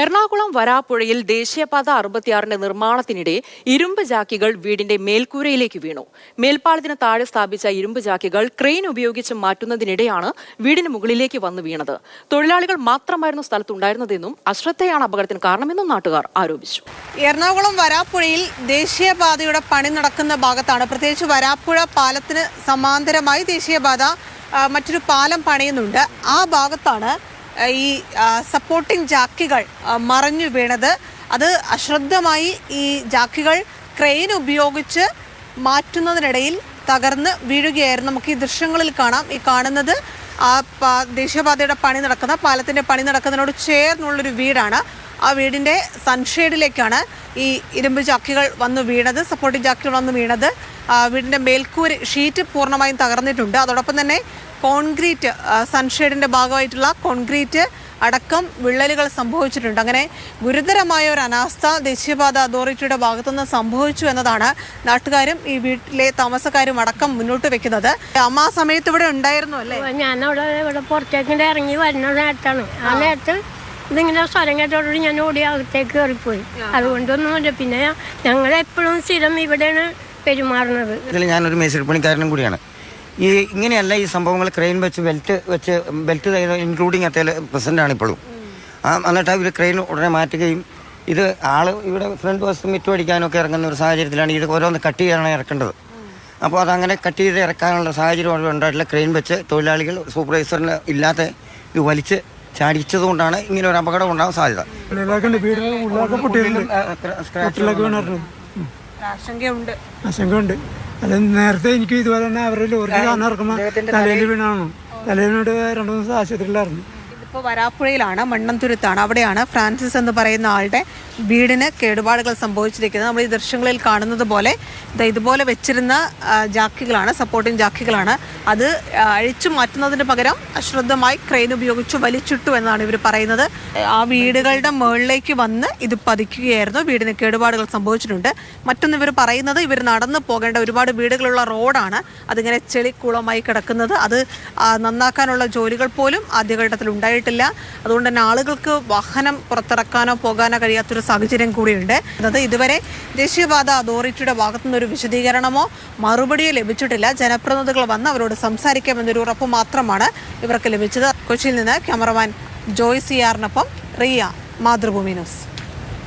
എറണാകുളം വരാപ്പുഴയിൽ ദേശീയപാത അറുപത്തിയാറിന്റെ നിർമ്മാണത്തിനിടെ ഇരുമ്പ് ജാക്കികൾ വീടിന്റെ മേൽക്കൂരയിലേക്ക് വീണു. മേൽപ്പാലത്തിന് താഴെ സ്ഥാപിച്ച ഇരുമ്പ് ജാക്കികൾ ക്രെയിൻ ഉപയോഗിച്ച് മാറ്റുന്നതിനിടെയാണ് വീടിന് മുകളിലേക്ക് വന്നു വീണത്. തൊഴിലാളികൾ മാത്രമായിരുന്നു സ്ഥലത്തുണ്ടായിരുന്നതെന്നും അശ്രദ്ധയാണ് അപകടത്തിന് കാരണമെന്നും നാട്ടുകാർ ആരോപിച്ചു. എറണാകുളം വരാപ്പുഴയിൽ ദേശീയപാതയുടെ പണി നടക്കുന്ന ഭാഗത്താണ്. പ്രത്യേകിച്ച് വരാപ്പുഴ പാലത്തിന് സമാന്തരമായി ദേശീയപാത മറ്റൊരു പാലം പണിയുന്നുണ്ട്. ആ ഭാഗത്താണ് ഈ സപ്പോർട്ടിംഗ് ജാക്കികൾ മറഞ്ഞു വീണത്. അത് അശ്രദ്ധമായി ഈ ജാക്കികൾ ക്രെയിൻ ഉപയോഗിച്ച് മാറ്റുന്നതിനിടയിൽ തകർന്ന് വീഴുകയായിരുന്നു. നമുക്ക് ഈ ദൃശ്യങ്ങളിൽ കാണാം. ഈ കാണുന്നത് ആ ദേശീയപാതയുടെ പണി നടക്കുന്ന പാലത്തിന്റെ പണി നടക്കുന്നതിനോട് ചേർന്നുള്ളൊരു വീടാണ്. ആ വീടിന്റെ സൺഷെയ്ഡിലേക്കാണ് ഈ ഇരുമ്പ് ചാക്കികൾ വന്ന് വീണത് സപ്പോർട്ടിംഗ് ചാക്കികൾ വന്ന് വീണത്. ആ വീടിന്റെ മേൽക്കൂര ഷീറ്റ് പൂർണമായും തകർന്നിട്ടുണ്ട്. അതോടൊപ്പം തന്നെ കോൺക്രീറ്റ് സൺഷെയ്ഡിന്റെ സൺഷെയ്ഡിന്റെ ഭാഗമായിട്ടുള്ള കോൺക്രീറ്റ് അടക്കം വിള്ളലുകൾ സംഭവിച്ചിട്ടുണ്ട്. അങ്ങനെ ഗുരുതരമായ ഒരു അനാസ്ഥ ദേശീയപാത അതോറിറ്റിയുടെ ഭാഗത്തുനിന്ന് സംഭവിച്ചു എന്നതാണ് നാട്ടുകാരും ഈ വീട്ടിലെ താമസക്കാരും അടക്കം മുന്നോട്ട് വെക്കുന്നത്. അമ്മ സമയത്ത് ഇവിടെ ഉണ്ടായിരുന്നു അല്ലേ? ഞാൻ അവിടെ ഇവിടെ പുറത്തേക്ക് ഇറങ്ങി വരുന്ന നേരത്താണ്. ആ നേരത്ത് ഇതിങ്ങനെ സ്വരം കേട്ടോടുകൂടി ഞാൻ ഓടി അകത്തേക്ക് കയറിപ്പോയി. അതുകൊണ്ടൊന്നുമില്ല. പിന്നെ ഞങ്ങൾ എപ്പോഴും സ്ഥിരം ഇവിടെയാണ് പെരുമാറുന്നത് ഇതിൽ ഞാനൊരു മേശിരി പണിക്കാരനും കൂടിയാണ് ഈ ഇങ്ങനെയല്ല ഈ സംഭവങ്ങൾ ക്രെയിൻ വെച്ച് ബെൽറ്റ് വെച്ച് ബെൽറ്റ് ഇൻക്ലൂഡിങ് അത്തേൽ പ്രസന്റ് ആണ് ഇപ്പോഴും ആ എന്നിട്ട് ഇവർ ക്രെയിൻ ഉടനെ മാറ്റുകയും ഇത് ആൾ ഇവിടെ ഫ്രണ്ട് വശത്ത് മിറ്റം അടിക്കാനൊക്കെ ഇറങ്ങുന്ന ഒരു സാഹചര്യത്തിലാണ് ഇത് ഓരോന്ന് കട്ട് ചെയ്യാനാണ് ഇറക്കേണ്ടത് അപ്പോൾ അതങ്ങനെ കട്ട് ചെയ്ത് ഇറക്കാനുള്ള സാഹചര്യം അവിടെ ഉണ്ടായിട്ടില്ല ക്രെയിൻ വെച്ച് തൊഴിലാളികൾ സൂപ്പർവൈസറിന് ഇല്ലാത്ത ഇത് വലിച്ച് ചാടിച്ചതുകൊണ്ടാണ് ഇങ്ങനെ ഒരു അപകടം ഉണ്ടാകാൻ സാധ്യത ആശങ്കയുണ്ട്. ആശങ്കയുണ്ട്. അല്ല നേരത്തെ എനിക്ക് ഇതുപോലെ തന്നെ അവരുടെ ലോറി കാരണം ഇറക്കുമ്പോൾ തലയിൽ വീണാണ്. തലയിൽ വീണിട്ട് രണ്ടു ദിവസം ആശുപത്രിയിലായിരുന്നു. ഇതിപ്പോ വരാപ്പുഴയിലാണ് മണ്ണന്തുരുത്താണ്. അവിടെയാണ് ഫ്രാൻസിസ് എന്ന് പറയുന്ന ആളുടെ വീടിന് കേടുപാടുകൾ സംഭവിച്ചിരിക്കുന്നത്. നമ്മൾ ഈ ദൃശ്യങ്ങളിൽ കാണുന്നത് പോലെ ഇതുപോലെ വെച്ചിരുന്ന ജാക്കികളാണ് സപ്പോർട്ടിംഗ് ജാക്കികളാണ്. അത് അഴിച്ചു മാറ്റുന്നതിന് പകരം അശ്രദ്ധമായി ക്രെയിൻ ഉപയോഗിച്ച് വലിച്ചിട്ടു എന്നാണ് ഇവർ പറയുന്നത്. ആ വീടുകളുടെ മുകളിലേക്ക് വന്ന് ഇത് പതിക്കുകയായിരുന്നു. വീടിന് കേടുപാടുകൾ സംഭവിച്ചിട്ടുണ്ട്. മറ്റൊന്ന് ഇവർ പറയുന്നത് ഇവർ നടന്നു പോകേണ്ട ഒരുപാട് വീടുകളുള്ള റോഡാണ്. അതിങ്ങനെ ചെളിക്കുളമായി കിടക്കുന്നത്. അത് നന്നാക്കാനുള്ള ജോലികൾ പോലും ആദ്യഘട്ടത്തിൽ ഉണ്ടായിട്ടില്ല. അതുകൊണ്ട് തന്നെ ആളുകൾക്ക് വാഹനം പുറത്തിറക്കാനോ പോകാനോ കഴിയാത്തൊരു സാഹചര്യം കൂടിയുണ്ട്. അതായത് ഇതുവരെ ദേശീയപാത അതോറിറ്റിയുടെ ഭാഗത്തുനിന്ന് ഒരു വിശദീകരണമോ മറുപടിയോ ലഭിച്ചിട്ടില്ല. ജനപ്രതിനിധികൾ വന്ന് അവരോട് സംസാരിക്കാമെന്നൊരു ഉറപ്പ് മാത്രമാണ് ഇവർക്ക് ലഭിച്ചത്. കൊച്ചിയിൽ നിന്ന് ക്യാമറമാൻ ജോയ് സിയാറിനൊപ്പം റിയ മാതൃഭൂമി ന്യൂസ്.